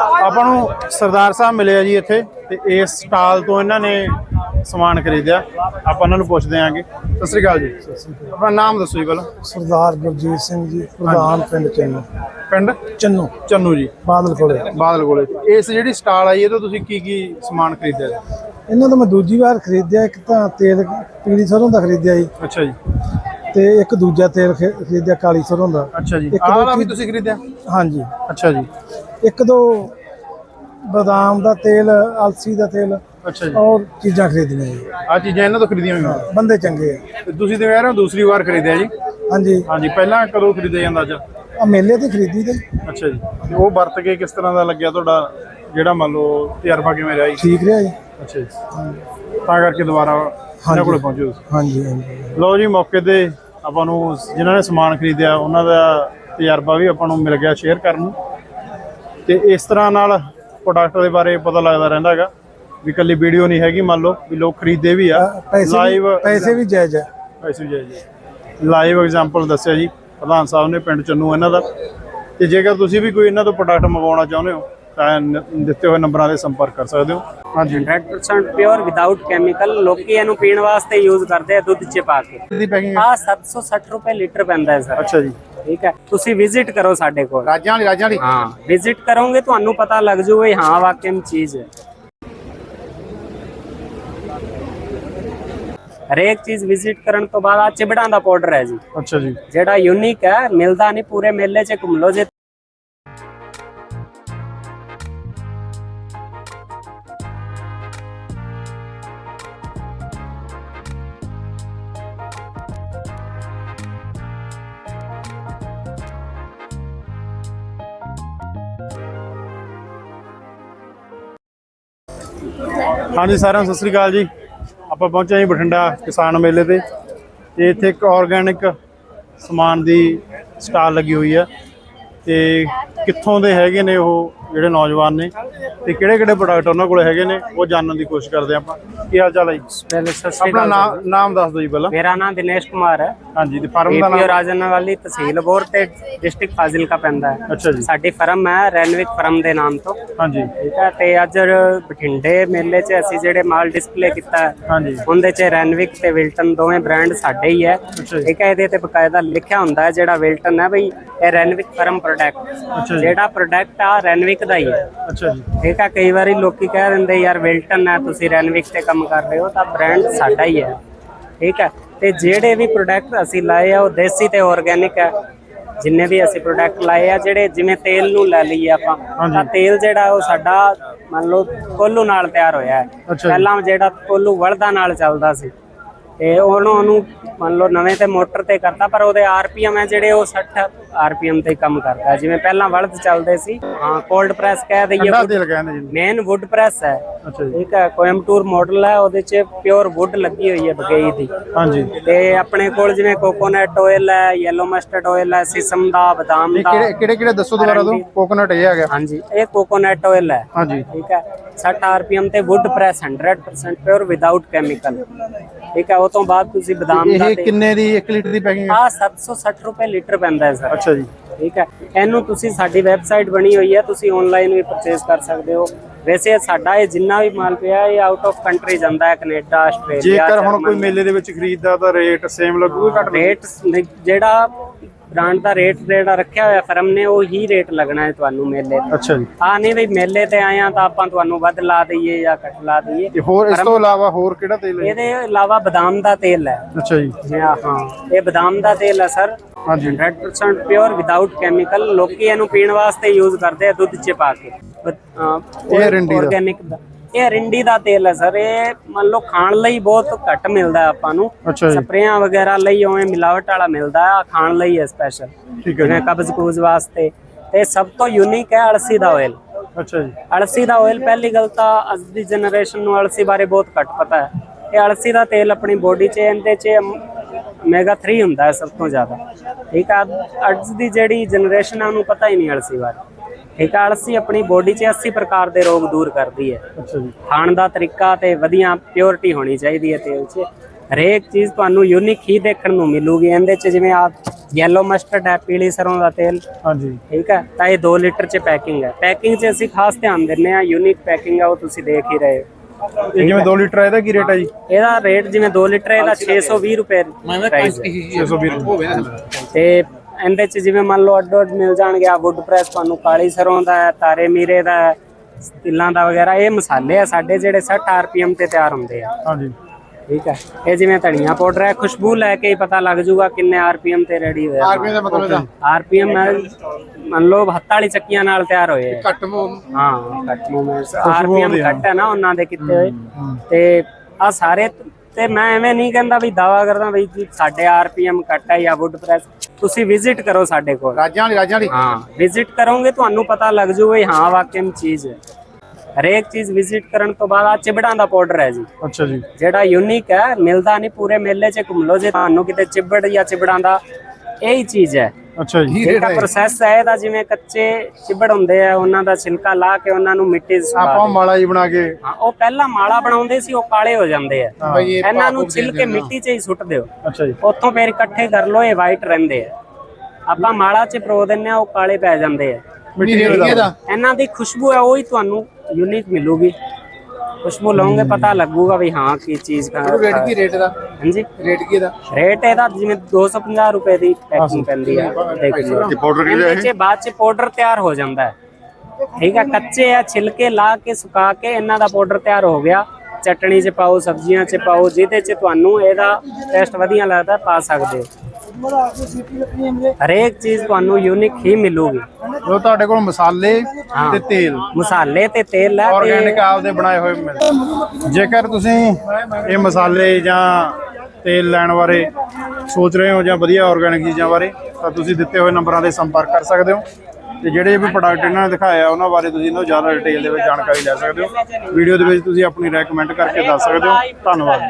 ਆਪਾਂ ਨੂੰ ਸਰਦਾਰ ਸਾਹਿਬ ਮਿਲੇ ਆ ਜੀ ਇੱਥੇ ਤੇ ਇਸ ਸਟਾਲ ਤੋਂ ਇਹਨਾਂ ਨੇ ਸਮਾਨ ਖਰੀਦਿਆ। ਆਪਾਂ ਉਹਨਾਂ ਨੂੰ ਪੁੱਛਦੇ ਆਂਗੇ ਸਤਿ ਸ੍ਰੀ ਅਕਾਲ ਜੀ। ਆਪਣਾ ਨਾਮ ਦੱਸੋ ਜੀ ਪਹਿਲਾਂ। ਸਰਦਾਰ ਗੁਰਜੀਤ ਸਿੰਘ ਜੀ ਪ੍ਰਧਾਨ ਪਿੰਡ ਚੰਨੂ। ਪਿੰਡ? ਚੰਨੂ। ਚੰਨੂ ਜੀ। ਬਾਦਲ ਕੋਲੇ। ਬਾਦਲ ਕੋਲੇ। ਇਸ ਜਿਹੜੀ ਸਟਾਲ ਆਈ ਇਹ ਤੋਂ ਤੁਸੀਂ ਕੀ ਕੀ ਸਮਾਨ ਖਰੀਦਿਆ? ਇਹਨਾਂ ਤੋਂ ਮੈਂ ਦੂਜੀ ਵਾਰ ਖਰੀਦਿਆ ਇੱਕ ਤਾਂ ਤੇਲ ਪੀਲੀ ਸਰੋਂ ਦਾ ਖਰੀਦਿਆ ਜੀ। ਅੱਛਾ ਜੀ। ਤੇ ਇੱਕ ਦੂਜਾ ਤੇਲ ਖਰੀਦਿਆ ਕਾਲੀ ਸਰੋਂ ਦਾ। ਅੱਛਾ ਜੀ। ਆਹ ਵਾਲਾ ਵੀ ਤੁਸੀਂ ਖਰੀਦਿਆ? ਹਾਂਜੀ। ਅੱਛਾ ਜੀ। ਇੱਕ ਦੋ ਬਦਾਮ ਦਾ ਤੇਲ ਅਲਸੀ ਦਾ ਤੇਲ ਅੱਛਾ ਜੀ। ਔਰ ਚੀਜ਼ਾਂ ਖਰੀਦੀਆਂ ਜੀ। ਆ ਚੀਜ਼ਾਂ ਇਹਨਾਂ ਤੋਂ ਖਰੀਦੀਆਂ ਹੋਈਆਂ? ਬੰਦੇ ਚੰਗੇ ਆ। ਤੇ ਤੁਸੀਂ ਤੇ ਕਹਿ ਰਹੇ ਹੋ ਦੂਸਰੀ ਵਾਰ ਖਰੀਦਿਆ ਜੀ? ਹਾਂਜੀ। ਹਾਂਜੀ ਪਹਿਲਾਂ ਕਦੋਂ ਖਰੀਦਿਆ ਜਾਂਦਾ ਅੱਜ? ਆ ਮੇਲੇ ਤੇ ਖਰੀਦੀ ਤੇ। ਅੱਛਾ ਜੀ। ਤੇ ਉਹ ਵਰਤ ਕੇ ਕਿਸ ਤਰ੍ਹਾਂ ਦਾ ਲੱਗਿਆ ਤੁਹਾਡਾ? ਜਿਹੜਾ ਮੰਨ ਲਓ ਤਜਰਬਾ ਕਿਵੇਂ ਰਿਹਾ ਜੀ? ਠੀਕ ਰਿਹਾ ਜੀ। ਅੱਛਾ ਜੀ। ਤਾਂ ਕਰਕੇ ਦੁਬਾਰਾ ਇਹਨਾਂ ਕੋਲੇ ਪਹੁੰਚੇ ਤੁਸੀਂ। ਹਾਂਜੀ ਹਾਂਜੀ। ਲਓ ਜੀ ਮੌਕੇ ਤੇ ਆਪਾਂ ਨੂੰ ਜਿਨ੍ਹਾਂ ਨੇ ਸਮਾਨ ਖਰੀਦਿਆ ਉਹਨਾਂ ਦਾ ਤਜਰਬਾ ਵੀ ਆਪਾਂ ਨੂੰ ਮਿਲ ਗਿਆ ਸ਼ੇਅਰ ਕਰਨ ਨੂੰ। ਤੇ ਇਸ ਤਰ੍ਹਾਂ ਨਾਲ ਪ੍ਰੋਡਕਟ ਦੇ ਬਾਰੇ ਪਤਾ ਲੱਗਦਾ ਰਹਿੰਦਾ ਹੈਗਾ ਵੀ ਇਕੱਲੀ ਵੀਡੀਓ ਨਹੀਂ ਹੈਗੀ ਮੰਨ ਲਓ ਵੀ ਲੋਕ ਖਰੀਦਦੇ ਵੀ ਆ। ਪੈਸੇ ਲਾਈਵ ਪੈਸੇ ਵੀ ਜਾਇਜ਼ ਆ। ਪੈਸੇ ਵੀ ਜੀ ਲਾਈਵ ਐਗਜ਼ਾਮਪਲ ਦੱਸਿਆ ਜੀ ਪ੍ਰਧਾਨ ਸਾਹਿਬ ਨੇ ਪਿੰਡ ਚੰਨੂ ਇਹਨਾਂ ਦਾ। ਤੇ ਜੇਕਰ ਤੁਸੀਂ ਵੀ ਕੋਈ ਇਹਨਾਂ ਤੋਂ ਪ੍ਰੋਡਕਟ ਮੰਗਵਾਉਣਾ ਚਾਹੁੰਦੇ ਹੋ ਦਿੱਤੇ ਹੋਏ ਨੰਬਰਾਂ ਤੇ ਸੰਪਰਕ ਕਰ ਸਕਦੇ ਹੋ। ਹਾਂਜੀ 100% ਪਿਓਰ ਵਿਦਆਊਟ ਕੈਮੀਕਲ ਲੋਕੀ ਇਹਨੂੰ ਪੀਣ ਵਾਸਤੇ ਯੂਜ਼ ਕਰਦੇ ਆ ਦੁੱਧ 'ਚ ਪਾ ਕੇ। ਆ 760 ਰੁਪਏ ਲੀਟਰ ਪੈਂਦਾ ਹੈ ਸਰ ਅੱਛਾ ਜੀ। ਠੀਕ ਹੈ। ਤੁਸੀਂ ਵਿਜ਼ਿਟ ਕਰੋ ਸਾਡੇ ਕੋਲ। ਰਾਜਾਂ ਵਾਲੀ ਰਾਜਾਂ ਵਾਲੀ? ਹਾਂ ਵਿਜ਼ਿਟ ਕਰੋਗੇ ਤੁਹਾਨੂੰ ਪਤਾ ਲੱਗ ਜੂ ਵੀ ਹਾਂ ਵਾਕਈ में ਚੀਜ਼ ਹੈ। ਹਰੇਕ ਚੀਜ਼ ਵਿਜ਼ਿਟ ਕਰਨ ਤੋਂ ਬਾਅਦ ਆ ਚਿਬੜਾਂ ਦਾ ਪਾਊਡਰ ਹੈ ਜੀ। ਅੱਛਾ ਜੀ। ਜਿਹੜਾ ਯੂਨੀਕ ਹੈ ਮਿਲਦਾ ਨਹੀਂ ਪੂਰੇ ਮੇਲੇ 'ਚ ਘੁੰਮ ਲਓ ਜੇ ਹਾਂਜੀ, ਸਾਰਿਆਂ ਨੂੰ ਸਤਿ ਸ੍ਰੀ ਅਕਾਲ ਜੀ। ਆਪਾਂ ਪਹੁੰਚੇ ਹਾਂ ਜੀ ਬਠਿੰਡਾ ਕਿਸਾਨ ਮੇਲੇ ਤੇ। ਤੇ ਇੱਥੇ ਇੱਕ ਆਰਗੈਨਿਕ ਸਮਾਨ ਦੀ ਸਟਾਲ ਲੱਗੀ ਹੋਈ ਆ। ਤੇ ਕਿੱਥੋਂ ਦੇ ਹੈਗੇ ਨੇ ਉਹ? ਜਿਹੜੇ ਨੌਜਵਾਨ ਨੇ ਤੇ ਕਿਹੜੇ ਕਿਹੜੇ ਪ੍ਰੋਡਕਟ ਉਹਨਾਂ ਕੋਲ ਹੈਗੇ ਨੇ ਉਹ ਜਾਣਨ ਦੀ ਕੋਸ਼ਿਸ਼ ਕਰਦੇ ਆਪਾਂ। ਕੀ ਹਾਲ ਚਾਲ ਹੈ ਜੀ? ਪਹਿਲੇ ਸਤਿ ਸ਼੍ਰੀ ਆਪਣਾ ਨਾਮ ਨਾਮ ਦੱਸ ਦਿਓ ਜੀ ਪਹਿਲਾਂ। ਮੇਰਾ ਨਾਮ ਦਿਨੇਸ਼ ਕੁਮਾਰ ਹੈ। ਹਾਂਜੀ ਤੇ ਫਰਮ ਦਾ ਨਾਮ? ਰਾਜਨ ਵਾਲੀ ਤਹਿਸੀਲ ਬੋਰ ਤੇ ਡਿਸਟ੍ਰਿਕਟ ਫਾਜ਼ਿਲਕਾ ਪੈਂਦਾ ਹੈ। ਅੱਛਾ ਜੀ। ਸਾਡੀ ਫਰਮ ਹੈ ਰੈਨਵਿਕ ਫਰਮ ਦੇ ਨਾਮ ਤੋਂ। ਹਾਂਜੀ। ਠੀਕ ਹੈ ਤੇ ਅੱਜ ਬਠਿੰਡੇ ਮੇਲੇ 'ਚ ਅਸੀਂ ਜਿਹੜੇ ਮਾਲ ਡਿਸਪਲੇ ਕੀਤਾ ਹੈ, ਹਾਂਜੀ। ਉਹਦੇ 'ਚ ਰੈਨਵਿਕ ਤੇ ਵਿਲਟਨ ਦੋਵੇਂ ਬ੍ਰਾਂਡ ਸਾਡੇ ਹੀ ਹੈ। ਠੀਕ ਹੈ ਇਹਦੇ ਤੇ ਬਕਾਇਦਾ ਲਿਖਿਆ ਹੁੰਦਾ ਹੈ ਜਿਹੜਾ ਵਿਲਟਨ ਹੈ ਬਈ ਇਹ ਰੈਨਵਿਕ ਫਰਮ ਪ੍ਰੋਡਕਟ ਜਿਹੜਾ ਪ੍ਰੋਡਕਟ ਆ ਰੈਨਵਿਕ ਦਾ ਹੀ ਹੈ। ਅੱਛਾ ਜੀ। ਠੀਕ ਹੈ ਕਈ ਵਾਰੀ ਲੋਕੀ ਕਹਿ ਦਿੰਦੇ ਯਾਰ ਵਿਲਟਨ ਹੈ ਤੁਸੀਂ ਰੈਨਵਿਕ ਤੇ ਕੰਮ ਕਰ ਰਹੇ ਹੋ ਤਾਂ ਬ੍ਰਾਂਡ ਸਾਡਾ ਹੀ ਹੈ। ਠੀਕ ਹੈ? ਤੇ ਜਿਹੜੇ ਵੀ ਪ੍ਰੋਡਕਟ ਅਸੀਂ ਲਾਏ ਆ ਉਹ ਦੇਸੀ ਤੇ ਆਰਗੇਨਿਕ ਹੈ। ਜਿੰਨੇ ਵੀ ਅਸੀਂ ਪ੍ਰੋਡਕਟ ਲਾਏ ਆ ਜਿਹੜੇ ਜਿਵੇਂ ਤੇਲ ਨੂੰ ਲੈ ਲਈਏ ਆਪਾਂ ਤਾਂ ਤੇਲ ਜਿਹੜਾ ਉਹ ਸਾਡਾ ਮੰਨ ਲਓ ਕੋਲੂ ਨਾਲ ਤਿਆਰ ਹੋਇਆ ਹੈ। ਪਹਿਲਾਂ ਜਿਹੜਾ ਕੋਲੂ ਵਲਦਾ ਨਾਲ ਚੱਲਦਾ ਸੀ ਤੇ ਉਹਨੂੰ ਉਹਨੂੰ ਮੰਨ ਲਓ ਨਵੇਂ ਤੇ ਮੋਟਰ ਤੇ ਕਰਤਾ ਪਰ ਉਹਦੇ ਆਰਪੀਐਮ ਹੈ ਜਿਹੜੇ ਉਹ 60 ਆਰਪੀਐਮ ਤੇ ਕੰਮ ਕਰਦਾ। ਜਿਵੇਂ ਪਹਿਲਾਂ ਵਲਦ ਚੱਲਦੇ ਸੀ ਹਾਂ ਕੋਲਡ ਪ੍ਰੈਸ ਕਹਿ ਦਈਏ ਮੇਨ ਵੁੱਡ ਪ੍ਰੈਸ ਹੈ। ਠੀਕ ਹੈ ਕੋਇੰਬਟੂਰ ਮਾਡਲ ਹੈ ਉਹਦੇ 'ਚ ਪਿਓਰ ਵੁੱਡ ਲੱਗੀ ਹੋਈ ਹੈ ਬਗਈ ਦੀ। ਹਾਂਜੀ। ਤੇ ਆਪਣੇ ਕੋਲ ਜਿਵੇਂ ਕੋਕੋਨਟ ਆਇਲ ਹੈ ਯੈਲੋ ਮਸਟਰਡ ਆਇਲ ਹੈ ਸਿਸਮ ਦਾ ਬਦਾਮ ਦਾ। ਕਿਹੜੇ ਕਿਹੜੇ ਕਿਹੜੇ ਦੱਸੋ ਦੁਬਾਰਾ ਤੋਂ? ਕੋਕੋਨਟ ਇਹ ਆ ਗਿਆ। ਹਾਂਜੀ ਇਹ ਕੋਕੋਨਟ ਆਇਲ ਹੈ। ਹਾਂਜੀ। ਠੀਕ ਹੈ 60 ਆਰਪੀਐਮ ਤੇ wood press 100% pure without chemical ਠੀਕ ਹੈ ਤੋਂ ਬਾਅਦ ਤੁਸੀਂ ਬਦਾਮ ਦਾ ਇਹ ਕਿੰਨੇ ਦੀ 1 ਲੀਟਰ ਦੀ ਪੈਕਿੰਗ ਆ 760 ਰੁਪਏ ਲੀਟਰ ਪੈਂਦਾ ਹੈ ਸਰ। ਅੱਛਾ ਜੀ। ਠੀਕ ਹੈ। ਇਹਨੂੰ ਤੁਸੀਂ ਸਾਡੀ ਵੈਬਸਾਈਟ ਬਣੀ ਹੋਈ ਹੈ ਤੁਸੀਂ ਆਨਲਾਈਨ ਵੀ ਪਰਚੇਸ ਕਰ ਸਕਦੇ ਹੋ। ਵੈਸੇ ਸਾਡਾ ਇਹ ਜਿੰਨਾ ਵੀ ਮਾਲ ਪਿਆ ਇਹ ਆਊਟ ਆਫ ਕੰਟਰੀ ਜਾਂਦਾ ਹੈ ਕੈਨੇਡਾ ਆਸਟ੍ਰੇਲੀਆ ਜੇਕਰ ਹੁਣ ਕੋਈ ਮੇਲੇ ਦੇ ਵਿੱਚ ਖਰੀਦਦਾ ਤਾਂ ਰੇਟ ਸੇਮ ਲੱਗੂਗਾ ਘੱਟ? ਰੇਟ ਜਿਹੜਾ ਬ੍ਰਾਂਡ ਦਾ ਰੇਟ ਜਿਹੜਾ ਰੱਖਿਆ ਹੋਇਆ ਫਰਮ ਨੇ ਉਹ ਹੀ ਰੇਟ ਲੱਗਣਾ ਹੈ ਤੁਹਾਨੂੰ ਮੇਲੇ ਤੇ। ਅੱਛਾ ਜੀ। ਆ ਨਹੀਂ ਵੀ ਮੇਲੇ ਤੇ ਆਏ ਆ ਤਾਂ ਆਪਾਂ ਤੁਹਾਨੂੰ ਵੱਧ ਲਾ ਦਈਏ ਜਾਂ ਘੱਟ ਲਾ ਦਈਏ। ਤੇ ਹੋਰ ਇਸ ਤੋਂ ਇਲਾਵਾ ਹੋਰ ਕਿਹੜਾ ਤੇਲ ਹੈ? ਇਹਦੇ ਇਲਾਵਾ ਬਦਾਮ ਦਾ ਤੇਲ ਹੈ। ਅੱਛਾ ਜੀ। ਜੀ ਹਾਂ ਇਹ ਬਦਾਮ ਦਾ ਤੇਲ ਹੈ ਸਰ। ਹਾਂਜੀ। 100% ਪਿਓਰ ਵਿਦਆਊਟ ਕੈਮੀਕਲ ਲੋਕੀ ਇਹਨੂੰ ਪੀਣ ਵਾਸਤੇ ਯੂਜ਼ ਕਰਦੇ ਆ ਦੁੱਧ 'ਚ ਪਾ ਕੇ। ਇਹ ਰਿੰਡੀ ਦਾ। ਆਰਗੇਨਿਕ ਦਾ। ਇਹ ਰਿੰਡੀ ਦਾ ਤੇਲ ਹੈ ਸਰ ਇਹ ਮੰਨ ਲਓ ਖਾਣ ਲਈ ਬਹੁਤ ਘੱਟ ਮਿਲਦਾ ਆਪਾਂ ਨੂੰ। ਅੱਛਾ ਜੀ। ਸਪਰੇਆਂ ਵਗੈਰਾ ਲਈ ਉਵੇਂ ਮਿਲਾਵਟ ਵਾਲਾ ਮਿਲਦਾ ਆਹ ਖਾਣ ਲਈ ਹੈ ਸਪੈਸ਼ਲ ਠੀਕ ਹੈ ਜਿਵੇਂ ਕਬਜ਼ ਕੂਜ਼ ਵਾਸਤੇ। ਤੇ ਸਭ ਤੋਂ ਯੂਨੀਕ ਹੈ ਅਲਸੀ ਦਾ ਆਇਲ ਅੱਛਾ ਜੀ। ਅਲਸੀ ਦਾ ਆਇਲ ਪਹਿਲੀ ਗੱਲ ਤਾਂ ਅੱਜ ਦੀ ਜਨਰੇਸ਼ਨ ਨੂੰ ਅਲਸੀ ਬਾਰੇ ਬਹੁਤ ਘੱਟ ਪਤਾ ਹੈ। ਇਹ ਅਲਸੀ ਦਾ ਤੇਲ ਆਪਣੀ ਬੋਡੀ 'ਚ ਇਹਦੇ 'ਚ ਮੈਗਾ 3 ਹੁੰਦਾ ਹੈ ਸਭ ਤੋਂ ਜ਼ਿਆਦਾ। ਠੀਕ ਹੈ ਅੱਜ ਦੀ ਜਿਹੜੀ ਜਨਰੇਸ਼ਨ ਹੈ ਉਹਨੂੰ ਪਤਾ ਹੀ ਨਹੀਂ ਅਲਸੀ ਬਾਰੇ। ਠੀਕ ਹੈ ਅਲਸੀ ਆਪਣੀ ਬੋਡੀ 'ਚ 80 ਪ੍ਰਕਾਰ ਦੇ ਰੋਗ ਦੂਰ ਕਰਦੀ ਹੈ। ਅੱਛਾ ਜੀ। ਖਾਣ ਦਾ ਤਰੀਕਾ ਤੇ ਵਧੀਆ ਪਿਓਰਿਟੀ ਹੋਣੀ ਚਾਹੀਦੀ ਹੈ ਤੇਲ 'ਚ। ਹਰੇਕ ਚੀਜ਼ ਤੁਹਾਨੂੰ ਯੂਨੀਕ ਹੀ ਦੇਖਣ ਨੂੰ ਮਿਲੂਗੀ। ਇਹਦੇ ਚ ਜਿਵੇਂ ਆ ਯੈਲੋ ਮਸਟਰਡ ਹੈ ਪੀਲੀ ਸਰੋਂ ਦਾ ਤੇਲ। ਹਾਂਜੀ। ਠੀਕ ਹੈ? ਤਾਂ ਇਹ 2 ਲੀਟਰ ਚ ਪੈਕਿੰਗ ਹੈ। ਪੈਕਿੰਗ 'ਚ ਅਸੀਂ ਖਾਸ ਧਿਆਨ ਦਿੰਨੇ ਆ ਯੂਨੀਕ ਪੈਕਿੰਗ ਆ ਉਹ ਤੁਸੀਂ ਦੇਖ ਹੀ ਰਹੇ ਹੋ। ਇਹ ਜਿਵੇਂ 2 ਲੀਟਰ ਆ, ਇਹਦਾ ਕੀ ਰੇਟ ਹੈ ਜੀ? ਇਹਦਾ ਰੇਟ ਜਿਵੇਂ 2 ਲੀਟਰ ਇਹਦਾ 620 ਰੁਪਏ ਹੈ। 620 ਰੁਪਏ। ਤੇ ਇਹਦੇ ਚ ਜਿਵੇਂ ਮੰਨ ਲਓ ਅੱਡੋ ਅੱਡ ਮਿਲ ਜਾਣਗੇ ਆ ਵੁੱਡ ਪ੍ਰੈਸ ਤੁਹਾਨੂੰ ਕਾਲੀ ਸਰੋਂ ਦਾ ਹੈ ਤਾਰੇ ਮੀਰੇ ਦਾ ਹੈ ਤਿੱਲਾਂ ਦਾ ਵਗੈਰਾ ਇਹ ਮਸਾਲੇ ਆ ਸਾਡੇ ਜਿਹੜੇ 60 ਆਰਪੀਐਮ ਤੇ ਤਿਆਰ ਹੁੰਦੇ ਆ। ਹਾਂਜੀ। ਠੀਕ ਹੈ? ਇਹ ਜਿਵੇਂ ਧਨੀਆ ਪਾਊਡਰ ਹੈ ਖੁਸ਼ਬੂ ਲੈ ਕੇ ਹੀ ਪਤਾ ਲੱਗ ਜੂਗਾ ਕਿੰਨੇ ਆਰਪੀਐਮ ਤੇ ਰੈਡੀ ਹੋਇਆ। ਆਰਪੀਐਮ ਦਾ ਮਤਲਬ ਦਾ ਆਰਪੀਐਮ ਮੰਨ ਲਓ ਹੱਥ ਵਾਲੀ ਚੱਕੀਆਂ ਨਾਲ ਤਿਆਰ ਹੋਏ ਆ। ਘੱਟ ਮੋ ਹਾਂ ਕੱਟ ਮੂਵਮੈਂਟਸ ਆਰਪੀਐਮ ਘੱਟ ਹੈ ਨਾ ਉਹਨਾਂ ਦੇ ਕੀਤੇ। ਹੋਏ ਤੇ ਆ ਸਾਰੇ ਤੇ ਮੈਂ ਐਵੇਂ ਨਹੀਂ ਕਹਿੰਦਾ ਵੀ ਦਾਵਾ ਕਰਦਾ ਵੀ ਜੀ ਸਾਡੇ ਆਰਪੀਐਮ ਘੱਟ ਹੈ ਜਾਂ ਵੁੱਡ ਪ੍ਰੈਸ ਤੁਸੀਂ ਵਿਜ਼ਿਟ ਕਰੋ ਸਾਡੇ ਕੋਲ। ਰਾਜਾਂ ਵਾਲੀ ਰਾਜਾਂ ਵਾਲੀ। ਹਾਂ ਵਿਜ਼ਿਟ ਕਰੋਗੇ ਤੁਹਾਨੂੰ ਪਤਾ ਲੱਗ ਜੂ ਵੀ ਹਾਂ ਵਿੱਚ ਚੀਜ਼ ਹੈ। ਹਰੇਕ ਚੀਜ਼ ਵਿਜ਼ਿਟ ਕਰਨ ਤੋਂ ਬਾਅਦ ਆ ਚਿਬੜਾਂ ਦਾ ਪਾਊਡਰ ਹੈ ਜੀ। ਅੱਛਾ ਜੀ। ਜਿਹੜਾ ਯੂਨੀਕ ਹੈ ਮਿਲਦਾ ਨਹੀਂ ਪੂਰੇ ਮੇਲੇ 'ਚ ਘੁੰਮ ਲਓ ਜੇ ਤੁਹਾਨੂੰ ਕਿਤੇ ਚਿਬੜ ਜਾਂ ਚਿਬੜਾਂ ਦਾ ਇਹੀ ਚੀਜ਼ ਹੈ। ਅੱਛਾ ਜੀ। ਜਿਹੜਾ ਪ੍ਰੋਸੈਸ ਹੈ ਇਹਦਾ ਜਿਵੇਂ ਕੱਚੇ ਚਿਬੜ ਹੁੰਦੇ ਆ ਉਹਨਾਂ ਦਾ ਛਿਲਕਾ ਲਾ ਕੇ ਉਹਨਾਂ ਨੂੰ ਮਿੱਟੀ 'ਚ ਸੁਕਾ ਆਪਾਂ ਮਾਲਾ ਜੀ ਬਣਾ ਕੇ। ਹਾਂ ਉਹ ਪਹਿਲਾਂ ਮਾਲਾ ਬਣਾਉਂਦੇ ਸੀ ਉਹ ਕਾਲੇ ਹੋ ਜਾਂਦੇ ਆ। ਇਹਨਾਂ ਨੂੰ ਛਿਲ ਕੇ ਮਿੱਟੀ 'ਚ ਹੀ ਸੁੱਟ ਦਿਓ। ਅੱਛਾ ਜੀ। ਉੱਥੋਂ ਫੇਰ ਇਕੱਠੇ ਕਰ ਲਓ ਇਹ ਵਾਈਟ ਰਹਿੰਦੇ ਆ। ਆਪਾਂ ਮਾਲਾ 'ਚ ਪਰੋ ਦਿੰਨੇ ਆ ਉਹ ਕਾਲੇ ਪੈ ਜਾਂਦੇ ਆ। ਮਿੱਟੀ ਰੇੜੀਏ ਦਾ। ਇਹਨਾਂ ਦੀ ਖੁਸ਼ਬੂ ਹੈ ਉਹ ਹੀ ਤੁਹਾਨੂੰ ਯੂਨੀਕ ਮਿਲੂਗੀ। ਖੁਸ਼ਬੂ ਲਓਗੇ ਪਤਾ ਲੱਗੂਗਾ ਵੀ ਹਾਂ ਕੀ ਚੀਜ਼ ਰੇਟ ਕੀ ਰੇਟ ਦਾ? ਹਾਂਜੀ। ਰੇਟ ਕੀ ਦਾ ਰੇਟ ਇਹਦਾ ਜਿਵੇਂ 250 ਰੁਪਏ ਦੀ ਪੈਕਿੰਗ ਪੈਂਦੀ ਆ ਦੇਖ ਲਓ। ਪਾਊਡਰ ਇਹਦੇ ਚ ਬਾਅਦ ਚ ਪਾਊਡਰ ਤਿਆਰ ਹੋ ਜਾਂਦਾ ਹੈ। ਠੀਕ ਹੈ ਕੱਚੇ ਆ ਛਿਲਕੇ ਲਾ ਕੇ ਸੁਕਾ ਕੇ ਇਹਨਾਂ ਦਾ ਪਾਊਡਰ ਤਿਆਰ ਹੋ ਗਿਆ। ਚਟਣੀ 'ਚ ਪਾਓ ਸਬਜ਼ੀਆਂ 'ਚ ਪਾਓ ਜਿਹਦੇ 'ਚ ਤੁਹਾਨੂੰ ਇਹਦਾ ਟੇਸਟ ਵਧੀਆ ਲੱਗਦਾ ਪਾ ਸਕਦੇ ਹੋ। ਹਰੇਕ ਚੀਜ਼ ਤੁਹਾਨੂੰ ਯੂਨੀਕ ਹੀ ਮਿਲੂਗੀ। ਜੋ ਤੁਹਾਡੇ ਕੋਲ ਮਸਾਲੇ ਤੇ ਤੇਲ। ਮਸਾਲੇ ਤੇ ਤੇਲ ਹੈ ਤੇ ਆਰਗੈਨਿਕ ਆਪਦੇ ਬਣਾਏ ਹੋਏ ਮਿਲਦੇ ਜੇਕਰ ਤੁਸੀਂ ਇਹ ਮਸਾਲੇ ਜਾਂ ਤੇਲ ਲੈਣ ਬਾਰੇ ਸੋਚ ਰਹੇ ਹੋ ਜਾਂ ਵਧੀਆ ਆਰਗੈਨਿਕ ਚੀਜ਼ਾਂ ਬਾਰੇ, ਤਾਂ ਤੁਸੀਂ ਦਿੱਤੇ ਹੋਏ ਨੰਬਰਾਂ ਤੇ ਸੰਪਰਕ ਕਰ ਸਕਦੇ ਹੋ। ਤੇ ਜਿਹੜੇ ਵੀ ਪ੍ਰੋਡਕਟ ਇਹਨਾਂ ਨੇ ਦਿਖਾਇਆ, ਉਹਨਾਂ ਬਾਰੇ ਤੁਸੀਂ ਇਹਨਾਂ ਜ਼ਿਆਦਾ ਡਿਟੇਲ ਦੇ ਵਿੱਚ ਜਾਣਕਾਰੀ ਲੈ ਸਕਦੇ ਹੋ। ਵੀਡੀਓ ਦੇ ਵਿੱਚ ਤੁਸੀਂ ਆਪਣੀ ਰეკਮੈਂਡ ਕਰਕੇ ਦੱਸ ਸਕਦੇ ਹੋ। ਧੰਨਵਾਦ